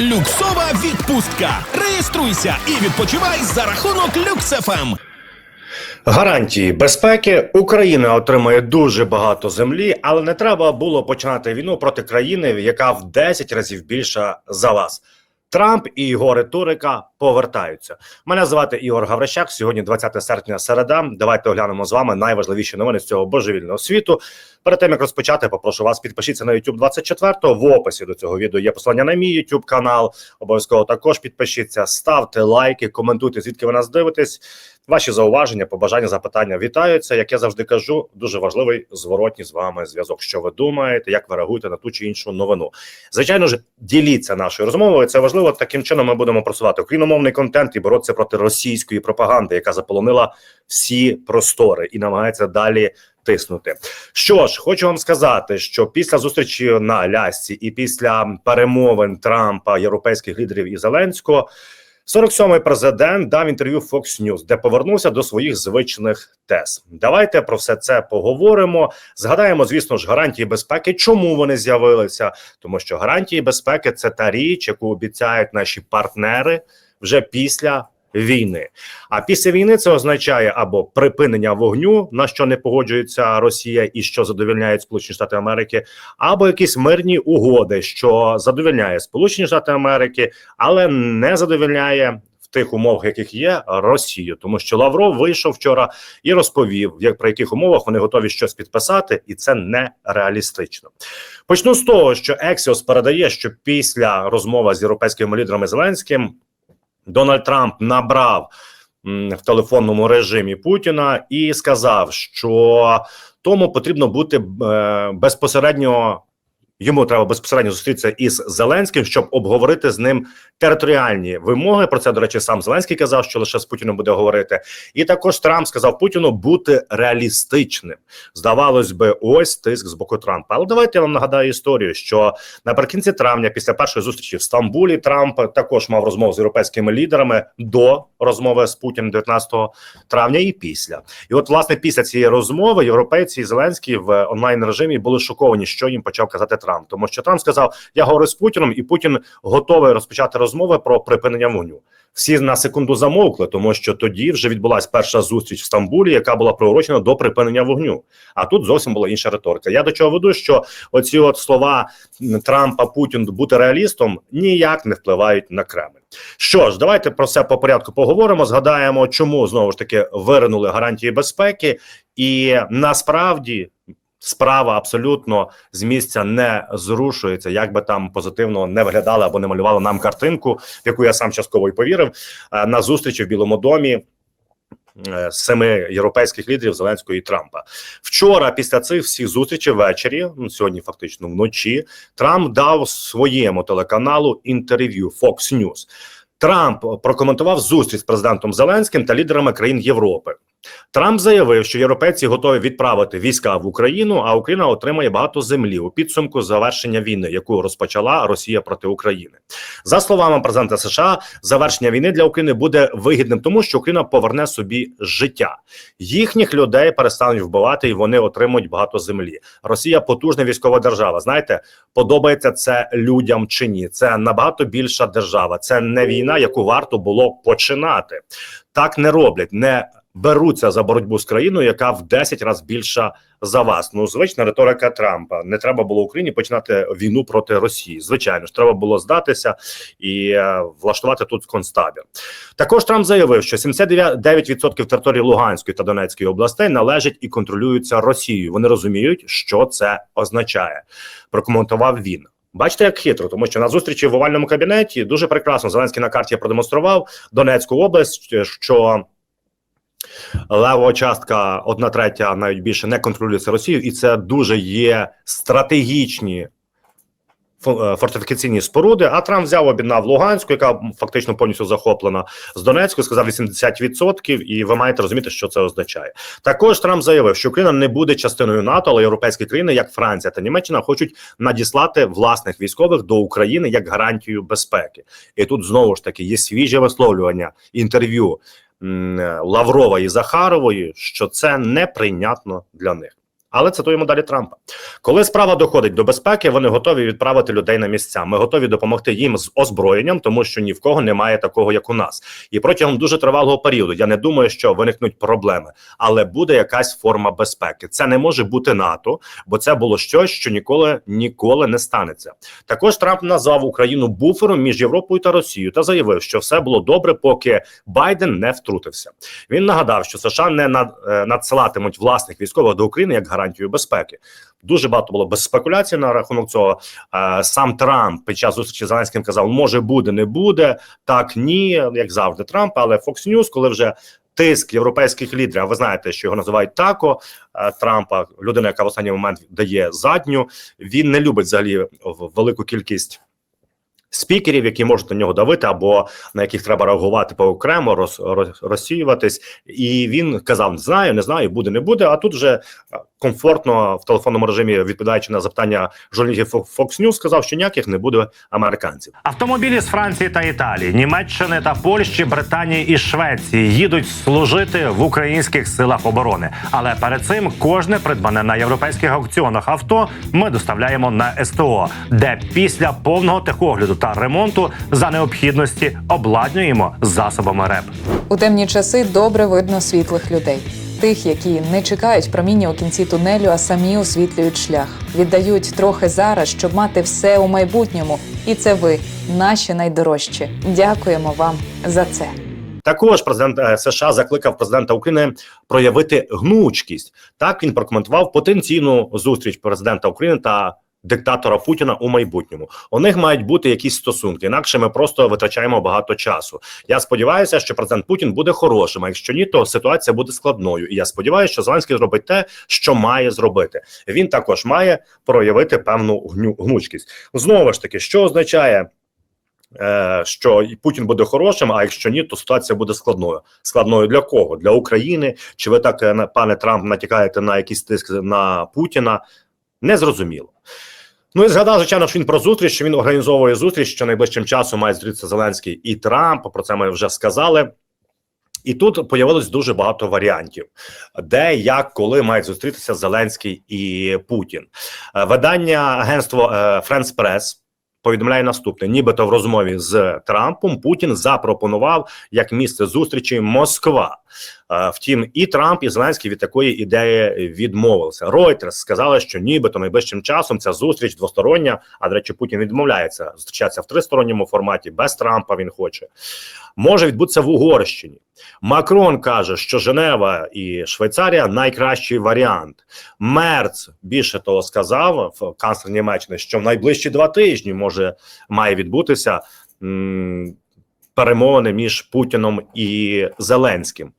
Люксова відпустка. Реєструйся і відпочивай за рахунок Ем. Люксефем. Гарантії безпеки Україна отримує дуже багато землі, але не треба було починати війну проти країни, яка в 10 разів більша за вас. Трамп і його риторика повертаються. Мене звати Ігор Гаврищак. Сьогодні 20 серпня, середа. Давайте оглянемо з вами найважливіші новини з цього божевільного світу. Перед тим як розпочати, попрошу вас підпишіться на YouTube 24 В описі до цього відео є посилання на мій YouTube канал. Обов'язково також підпишіться, ставте лайки, коментуйте, звідки ви нас дивитесь. Ваші зауваження, побажання, запитання вітаються. Як я завжди кажу, дуже важливий зворотній з вами зв'язок. Що ви думаєте, як ви реагуєте на ту чи іншу новину? Звичайно ж, діліться нашою розмовою. Це важливо. Таким чином ми будемо просувати україномовний контент і боротися проти російської пропаганди, яка заполонила всі простори і намагається далі. Тиснути, що ж, хочу вам сказати, що після зустрічі на Алясці і після перемовин Трампа, європейських лідерів і Зеленського, 47-й президент дав інтерв'ю Fox News, де повернувся до своїх звичних тез. Давайте про все це поговоримо. Згадаємо, звісно ж, гарантії безпеки. Чому вони з'явилися? Тому що гарантії безпеки це та річ, яку обіцяють наші партнери вже після. Війни, а після війни це означає або припинення вогню, на що не погоджується Росія і що задовільняють Сполучені Штати Америки, або якісь мирні угоди, що задовільняє Сполучені Штати Америки, але не задовільняє тих умовах, яких є Росію, тому що Лавров вийшов вчора і розповів, як при яких умовах вони готові щось підписати, і це нереалістично. Почну з того, що Ексіос передає, що після розмови з європейськими лідерами Зеленським Дональд Трамп набрав в телефонному режимі Путіна і сказав, що тому потрібно бути е, безпосередньо. Йому треба безпосередньо зустрітися із Зеленським, щоб обговорити з ним територіальні вимоги. Про це до речі, сам Зеленський казав, що лише з Путіним буде говорити. І також Трамп сказав Путіну бути реалістичним. Здавалось би, ось тиск з боку Трампа. Але давайте я вам нагадаю історію, що наприкінці травня, після першої зустрічі в Стамбулі, Трамп також мав розмову з європейськими лідерами до розмови з Путіним 19 травня і після. І от, власне, після цієї розмови європейці і Зеленський в онлайн режимі були шоковані, що їм почав казати тому що Трамп сказав: Я говорю з Путіном, і Путін готовий розпочати розмови про припинення вогню. Всі на секунду замовкли, тому що тоді вже відбулася перша зустріч в Стамбулі, яка була приурочена до припинення вогню. А тут зовсім була інша риторика. Я до чого веду, що оці от слова Трампа Путін бути реалістом ніяк не впливають на Кремль. Що ж, давайте про все по порядку поговоримо. Згадаємо, чому знову ж таки виринули гарантії безпеки, і насправді. Справа абсолютно з місця не зрушується, як би там позитивно не виглядали або не малювали нам картинку, в яку я сам частково й повірив е, на зустрічі в Білому домі. е, Семи європейських лідерів Зеленського і Трампа вчора, після цих всіх зустрічей ввечері, ну сьогодні фактично вночі, Трамп дав своєму телеканалу інтерв'ю Fox News. Трамп прокоментував зустріч з президентом Зеленським та лідерами країн Європи. Трамп заявив, що європейці готові відправити війська в Україну, а Україна отримає багато землі у підсумку завершення війни, яку розпочала Росія проти України. За словами президента США, завершення війни для України буде вигідним, тому що Україна поверне собі життя. Їхніх людей перестануть вбивати, і вони отримують багато землі. Росія потужна військова держава. Знаєте, подобається це людям чи ні? Це набагато більша держава. Це не війна, яку варто було починати. Так не роблять, не беруться за боротьбу з країною, яка в 10 разів більша за вас. Ну, звична риторика Трампа. Не треба було Україні починати війну проти Росії. Звичайно ж, треба було здатися і е, влаштувати тут концтабір. Також Трамп заявив, що 79% території Луганської та Донецької областей належать і контролюються Росією. Вони розуміють, що це означає. Прокоментував він. Бачите, як хитро, тому що на зустрічі в овальному кабінеті дуже прекрасно Зеленський на карті продемонстрував Донецьку область, що левова частка, одна третя, навіть більше не контролюється Росією, і це дуже є стратегічні е, фортифікаційні споруди. А Трамп взяв об'єднав Луганську, яка фактично повністю захоплена з Донецькою, сказав 80%, і ви маєте розуміти, що це означає. Також Трамп заявив, що Україна не буде частиною НАТО, але європейські країни, як Франція та Німеччина, хочуть надіслати власних військових до України як гарантію безпеки. І тут знову ж таки є свіже висловлювання інтерв'ю Лаврова і Захарової, що це неприйнятно для них. Але цитуємо далі Трампа. Коли справа доходить до безпеки, вони готові відправити людей на місця. Ми готові допомогти їм з озброєнням, тому що ні в кого немає такого, як у нас. І протягом дуже тривалого періоду я не думаю, що виникнуть проблеми, але буде якась форма безпеки. Це не може бути НАТО, бо це було щось, що ніколи ніколи не станеться. Також Трамп назвав Україну буфером між Європою та Росією та заявив, що все було добре, поки Байден не втрутився. Він нагадав, що США не е, надсилатимуть власних військових до України як гарантію безпеки. Дуже багато було без спекуляцій на рахунок цього. Е, Сам Трамп під час зустрічі з Зеленським казав: може буде, не буде. Так, ні, як завжди, Трамп. Але Fox News, коли вже тиск європейських лідерів, а ви знаєте, що його називають тако е, Трампа, людина, яка в останній момент дає задню. Він не любить взагалі велику кількість. Спікерів, які можуть на нього давити, або на яких треба реагувати по окремо, роз, роз, розсіюватись, і він казав: знаю, не знаю, буде, не буде. А тут вже комфортно в телефонному режимі, відповідаючи на запитання журналістів Fox News, сказав, що ніяких не буде американців. Автомобілі з Франції та Італії, Німеччини та Польщі, Британії і Швеції їдуть служити в українських силах оборони. Але перед цим кожне придбане на європейських аукціонах авто ми доставляємо на СТО, де після повного техогляду та ремонту за необхідності обладнюємо засобами РЕП. У темні часи добре видно світлих людей. Тих, які не чекають проміння у кінці тунелю, а самі освітлюють шлях, віддають трохи зараз, щоб мати все у майбутньому. І це ви, наші найдорожчі. Дякуємо вам за це. Також президент е, США закликав президента України проявити гнучкість. Так він прокоментував потенційну зустріч президента України та диктатора Путіна у майбутньому. У них мають бути якісь стосунки, інакше ми просто витрачаємо багато часу. Я сподіваюся, що президент Путін буде хорошим. А якщо ні, то ситуація буде складною. І я сподіваюся, що Зеленський зробить те, що має зробити. Він також має проявити певну гнучкість. Знову ж таки, що означає е, що Путін буде хорошим, а якщо ні, то ситуація буде складною. Складною для кого? Для України? Чи ви так, е, пане Трамп, натякаєте на якийсь тиск на Путіна? Незрозуміло. Ну і згадав, звичайно, що він про зустріч, що він організовує зустріч, що найближчим часом має зустрітися Зеленський і Трамп. Про це ми вже сказали. І тут появилось дуже багато варіантів, де, як, коли мають зустрітися Зеленський і Путін. Е, Видання агентство е, France Press повідомляє наступне: нібито в розмові з Трампом Путін запропонував як місце зустрічі Москва. Е, Втім, і Трамп, і Зеленський від такої ідеї відмовилися. Reuters сказали, що нібито найближчим часом ця зустріч двостороння. А до речі, Путін відмовляється зустрічатися в тристоронньому форматі. Без Трампа він хоче. Може відбутися в Угорщині. Макрон каже, що Женева і Швейцарія найкращий варіант. Мерц більше того сказав в канцлер Німеччини, що в найближчі два тижні може має відбутися перемовини між Путіном і Зеленським.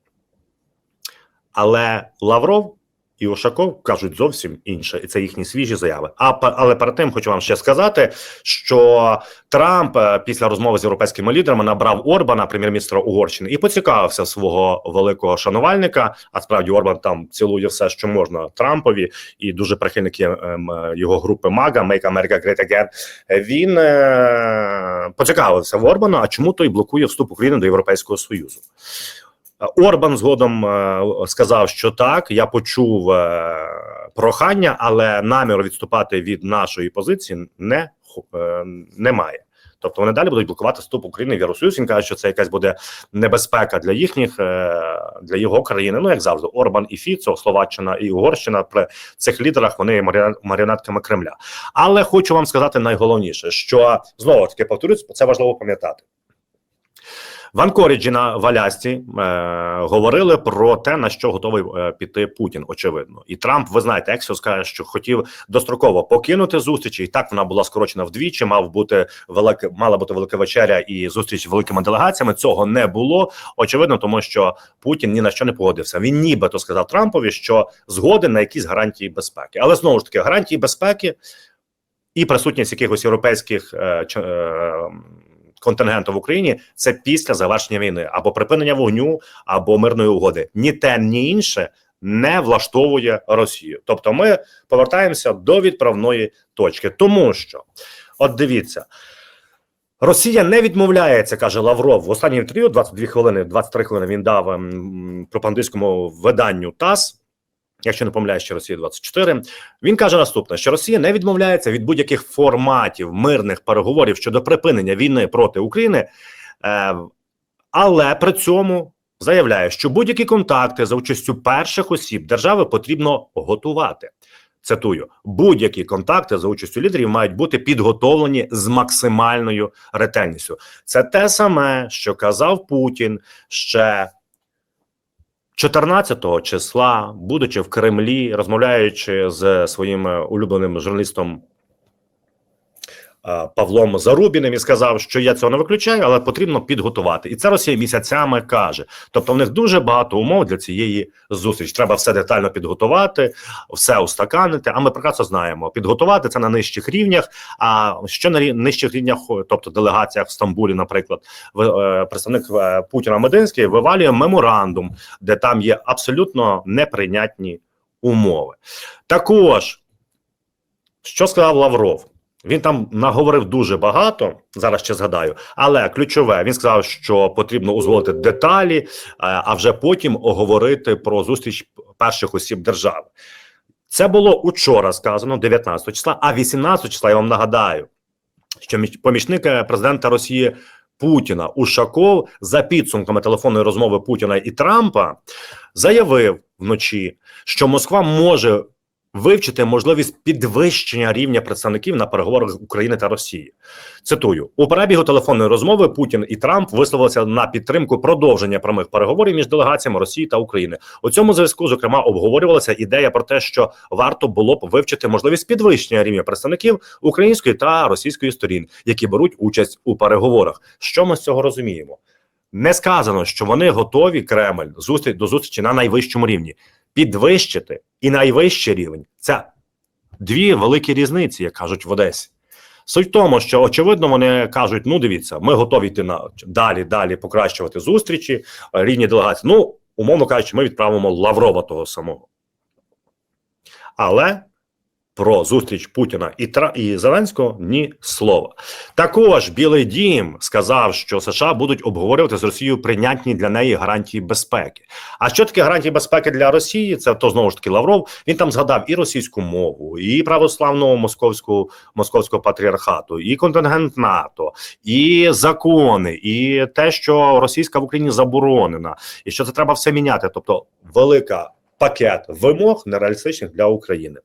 Але Лавров і Ушаков кажуть зовсім інше, і це їхні свіжі заяви. А але перед тим хочу вам ще сказати, що Трамп е, після розмови з європейськими лідерами набрав Орбана, прем'єр-міністра Угорщини, і поцікавився свого великого шанувальника. А справді Орбан там цілує все, що можна Трампові, і дуже прихильник є ем, його групи МАГА Make America Great Again. Він е, поцікавився в Орбана, а чому той блокує вступ України до Європейського Союзу. Орбан згодом е, сказав, що так, я почув е, прохання, але наміру відступати від нашої позиції не е, немає. Тобто вони далі будуть блокувати вступ України в Євросоюз. Він каже, що це якась буде небезпека для їхніх для його країни. Ну як завжди, Орбан і Фіцо, Словаччина і Угорщина при цих лідерах вони є маріонетками Кремля. Але хочу вам сказати найголовніше, що знову таки повторюсь, це важливо пам'ятати. В Анкоріджі на Валясці е, говорили про те, на що готовий е, піти Путін. Очевидно, і Трамп, ви знаєте, Ексіос каже, що хотів достроково покинути зустріч, і так вона була скорочена вдвічі. Мав бути велике, мала бути велика вечеря і зустріч з великими делегаціями. Цього не було. Очевидно, тому що Путін ні на що не погодився. Він нібито сказав Трампові, що згоден на якісь гарантії безпеки, але знову ж таки гарантії безпеки і присутність якихось європейських е, е, контингенту в Україні це після завершення війни або припинення вогню, або мирної угоди. Ні те, ні інше не влаштовує Росію. Тобто, ми повертаємося до відправної точки, тому що от дивіться. Росія не відмовляється, каже Лавров в останній інтерв'ю 22 хвилини, 23 хвилини він дав ем, пропагандистському виданню ТАСС. Якщо не помиляюсь, ще Росія 24 Він каже наступне: що Росія не відмовляється від будь-яких форматів мирних переговорів щодо припинення війни проти України, е, але при цьому заявляє, що будь-які контакти за участю перших осіб держави потрібно готувати. Цитую: будь-які контакти за участю лідерів мають бути підготовлені з максимальною ретельністю. Це те саме, що казав Путін ще 14 числа, будучи в Кремлі, розмовляючи з своїм улюбленим журналістом Павлом Зарубіним і сказав, що я цього не виключаю, але потрібно підготувати. І це Росія місяцями каже. Тобто, в них дуже багато умов для цієї зустрічі. Треба все детально підготувати, все устаканити. А ми прекрасно знаємо, підготувати це на нижчих рівнях. А що на нижчих рівнях, тобто делегаціях в Стамбулі, наприклад, е, представник е, Путіна Мединський вивалює меморандум, де там є абсолютно неприйнятні умови. Також що сказав Лавров? Він там наговорив дуже багато. Зараз ще згадаю, але ключове він сказав, що потрібно узгодити деталі, е, а вже потім оговорити про зустріч перших осіб держави. Це було учора сказано, 19 числа, а 18 числа я вам нагадаю, що помічник е, президента Росії Путіна Ушаков за підсумками телефонної розмови Путіна і Трампа заявив вночі, що Москва може вивчити можливість підвищення рівня представників на переговорах України та Росії. Цитую у перебігу телефонної розмови Путін і Трамп висловилися на підтримку продовження прямих переговорів між делегаціями Росії та України. У цьому зв'язку зокрема обговорювалася ідея про те, що варто було б вивчити можливість підвищення рівня представників української та російської сторін, які беруть участь у переговорах. Що ми з цього розуміємо? Не сказано, що вони готові Кремль зустріч до зустрічі на найвищому рівні. Підвищити і найвищий рівень це дві великі різниці, як кажуть в Одесі. Суть в тому, що очевидно вони кажуть: ну дивіться, ми готові йти на далі, далі покращувати зустрічі, е, рівні делегації. Ну, умовно кажучи, ми відправимо Лаврова того самого. Але про зустріч Путіна і Тра і Зеленського ні слова. Також Білий Дім сказав, що США будуть обговорювати з Росією прийнятні для неї гарантії безпеки. А що таке гарантії безпеки для Росії? Це то знову ж таки Лавров. Він там згадав і російську мову, і православного московського московського патріархату, і контингент НАТО, і закони, і те, що російська в Україні заборонена, і що це треба все міняти. Тобто, велика пакет вимог нереалістичних для України.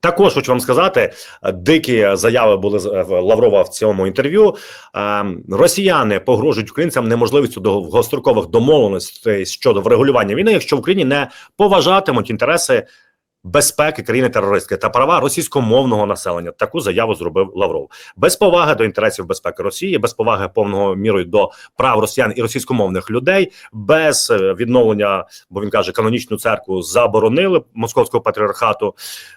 Також хочу вам сказати, е, дикі заяви були е, Лаврова в цьому інтерв'ю. Е, Росіяни погрожують українцям неможливістю довгострокових домовленостей щодо врегулювання війни, якщо в Україні не поважатимуть інтереси безпеки країни терористки та права російськомовного населення. Таку заяву зробив Лавров. Без поваги до інтересів безпеки Росії, без поваги повного мірою до прав росіян і російськомовних людей, без е, відновлення, бо він каже, канонічну церкву заборонили московського патріархату,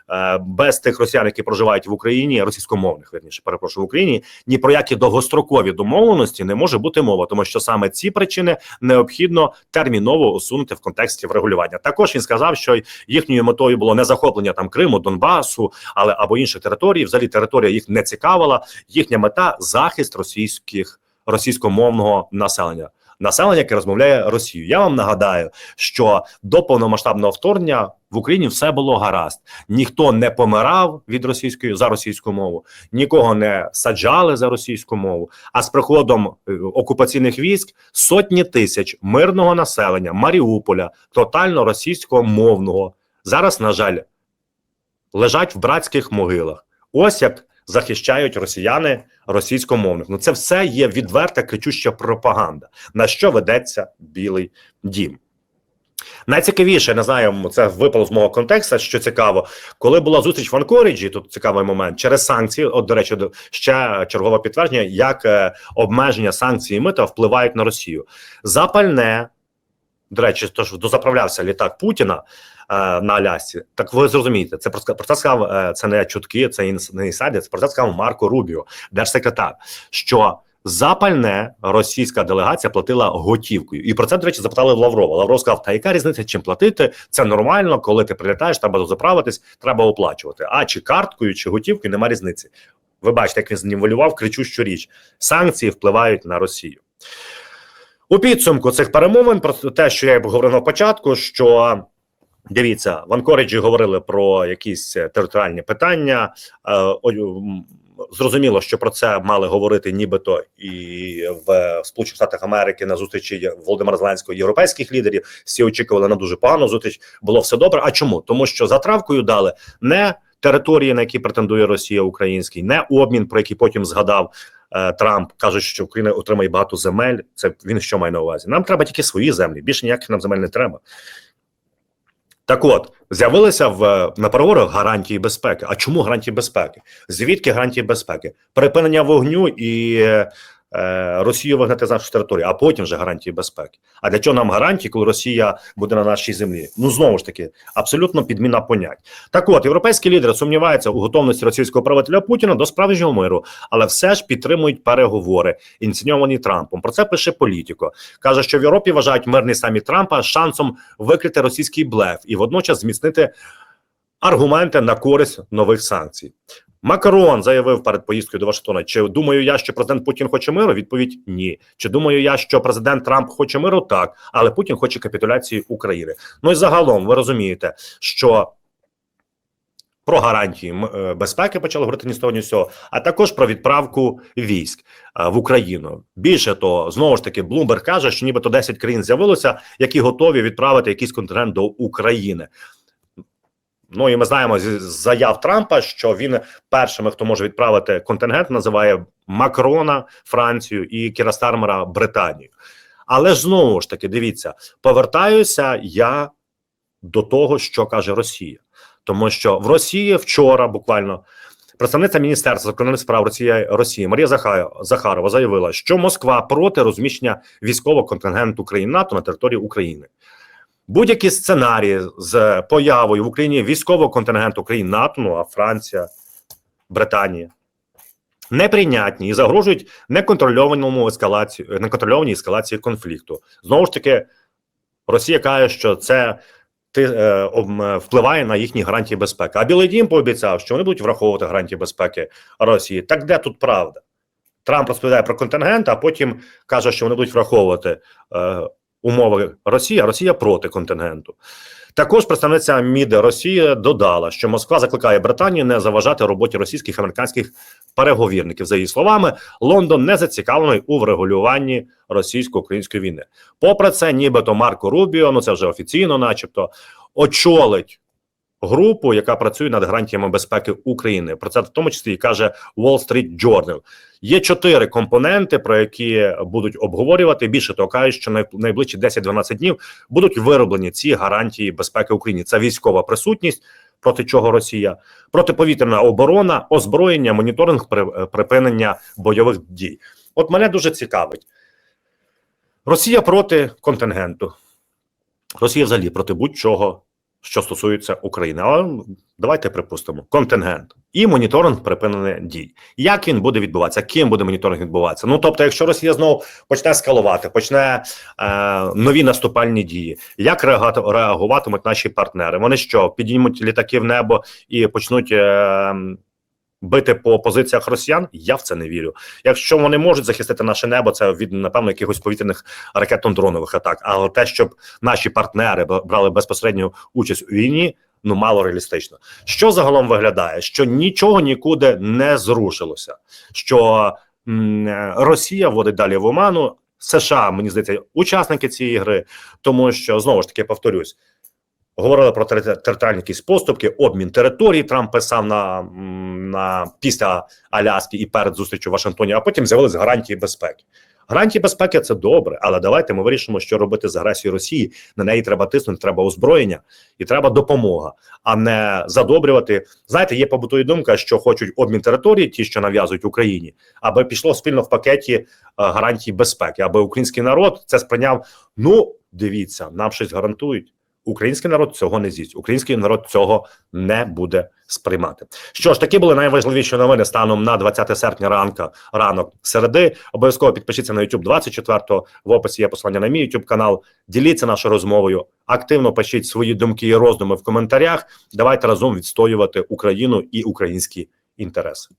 е, без тих росіян, які проживають в Україні, російськомовних верніше, перепрошую в Україні. Ні про які довгострокові домовленості не може бути мова, тому що саме ці причини необхідно терміново усунути в контексті врегулювання. Також він сказав, що їхньою метою було не захоплення там Криму, Донбасу, але або інших територій. Взагалі територія їх не цікавила. Їхня мета захист російських російськомовного населення. Населення, яке розмовляє Росією. Я вам нагадаю, що до повномасштабного вторгнення в Україні все було гаразд. Ніхто не помирав від російської за російську мову, нікого не саджали за російську мову. А з приходом е, окупаційних військ сотні тисяч мирного населення Маріуполя, тотально російськомовного, зараз, на жаль, лежать в братських могилах. Ось як захищають росіяни російськомовних. Ну це все є відверта кричуща пропаганда, на що ведеться Білий Дім. Найцікавіше, не знаю, це випало з мого контексту, що цікаво, коли була зустріч в Анкоріджі, тут цікавий момент, через санкції, от, до речі, ще чергове підтвердження, як е, обмеження санкцій і мита впливають на Росію. Запальне, до речі, то ж дозаправлявся літак Путіна е, на Алясці. Так ви зрозумієте, це про, про це сказав, е, це не чутки, це не інсайдер, це про це сказав Марко Рубіо, держсекретар, що запальне російська делегація платила готівкою. І про це, до речі, запитали Лаврова. Лавров сказав, та яка різниця, чим платити? Це нормально, коли ти прилітаєш, треба дозаправитись, треба оплачувати. А чи карткою, чи готівкою, нема різниці. Ви бачите, як він знівелював кричущу річ. Санкції впливають на Росію. У підсумку цих перемовин про те, що я говорив на початку, що Дивіться, в Анкориджі говорили про якісь е, територіальні питання. Е, Зрозуміло, що про це мали говорити нібито і в Сполучених Штатах Америки на зустрічі Володимира Зеленського європейських лідерів. Всі очікували на дуже погану зустріч. Було все добре. А чому? Тому що затравкою дали не території, на які претендує Росія український, не обмін, про який потім згадав е, Трамп. кажуть, що Україна отримає багато земель. Це він що має на увазі? Нам треба тільки свої землі. Більше ніяких нам земель не треба. Так от, з'явилися в на переговорах гарантії безпеки. А чому гарантії безпеки? Звідки гарантії безпеки? Припинення вогню і е, Росію вигнати з нашої території, а потім вже гарантії безпеки. А для чого нам гарантії, коли Росія буде на нашій землі? Ну знову ж таки, абсолютно підміна понять. Так от, європейські лідери сумніваються у готовності російського правителя Путіна до справжнього миру, але все ж підтримують переговори, ініційовані Трампом. Про це пише політико. каже, що в Європі вважають мирний саміт Трампа шансом викрити російський блеф і водночас зміцнити аргументи на користь нових санкцій. Макрон заявив перед поїздкою до Вашингтона: чи думаю я, що президент Путін хоче миру? Відповідь ні. Чи думаю я, що президент Трамп хоче миру? Так, але Путін хоче капітуляції України. Ну і загалом ви розумієте, що. Про гарантії е, безпеки почали говорити ні з того, ні з цього, а також про відправку військ е, в Україну. Більше того, знову ж таки, Блумберг каже, що нібито 10 країн з'явилося, які готові відправити якийсь континент до України. Ну і ми знаємо з заяв Трампа, що він першими, хто може відправити контингент, називає Макрона Францію і Кіра Стармера Британію. Але ж знову ж таки, дивіться, повертаюся я до того, що каже Росія, тому що в Росії вчора буквально. Представниця Міністерства закордонних справ Росії Росії Марія Захарова заявила, що Москва проти розміщення військового контингенту країн НАТО на території України. Будь-які сценарії з появою в Україні військового контингенту країн НАТО, ну а Франція, Британія, неприйнятні і загрожують неконтрольованому ескалації, неконтрольованій ескалації конфлікту. Знову ж таки, Росія каже, що це ти, е, впливає на їхні гарантії безпеки. А Білий Дім пообіцяв, що вони будуть враховувати гарантії безпеки Росії. Так де тут правда? Трамп розповідає про контингент, а потім каже, що вони будуть враховувати е, умови Росія, Росія проти контингенту. Також представниця МІД Росії додала, що Москва закликає Британію не заважати роботі російських та американських переговірників. За її словами, Лондон не зацікавлений у врегулюванні російсько-української війни. Попри це, нібито Марко Рубіо, ну це вже офіційно, начебто, очолить групу, яка працює над гарантіями безпеки України. Про це в тому числі і каже Wall Street Journal. Є чотири компоненти, про які будуть обговорювати. Більше того, кажуть, що най- найближчі 10-12 днів будуть вироблені ці гарантії безпеки України. Це військова присутність. Проти чого Росія, протиповітряна оборона, озброєння, моніторинг при- припинення бойових дій. От мене дуже цікавить. Росія проти контингенту. Росія взагалі проти будь-чого, що стосується України. Але давайте припустимо контингент і моніторинг припинення дій. Як він буде відбуватися? Ким буде моніторинг відбуватися? Ну тобто, якщо Росія знову почне скалувати, почне е, нові наступальні дії, як реагувати, реагуватимуть наші партнери? Вони що підіймуть літаки в небо і почнуть. Е, Бити по позиціях росіян, я в це не вірю. Якщо вони можуть захистити наше небо, це від напевно якихось повітряних ракетно-дронових атак. Але те, щоб наші партнери брали безпосередню участь у війні, ну мало реалістично. Що загалом виглядає? Що нічого нікуди не зрушилося. Що м, Росія вводить далі в оману. США, мені здається, учасники цієї гри, тому що знову ж таки повторюсь. Говорили про територіальні якісь поступки, обмін територій. Трамп писав на, на після Аляски і перед зустрічю в Вашингтоні, а потім з'явились гарантії безпеки. Гарантії безпеки це добре, але давайте ми вирішимо, що робити з агресією Росії. На неї треба тиснути, треба озброєння і треба допомога, а не задобрювати. Знаєте, є побутові думка, що хочуть обмін території, ті, що нав'язують Україні, аби пішло спільно в пакеті е, гарантій безпеки, аби український народ це сприйняв. Ну, дивіться, нам щось гарантують. Український народ цього не з'їсть. Український народ цього не буде сприймати. Що ж, такі були найважливіші новини станом на 20 серпня ранка, ранок середи. Обов'язково підпишіться на YouTube 24 В описі є посилання на мій YouTube канал. Діліться нашою розмовою. Активно пишіть свої думки і роздуми в коментарях. Давайте разом відстоювати Україну і українські інтереси.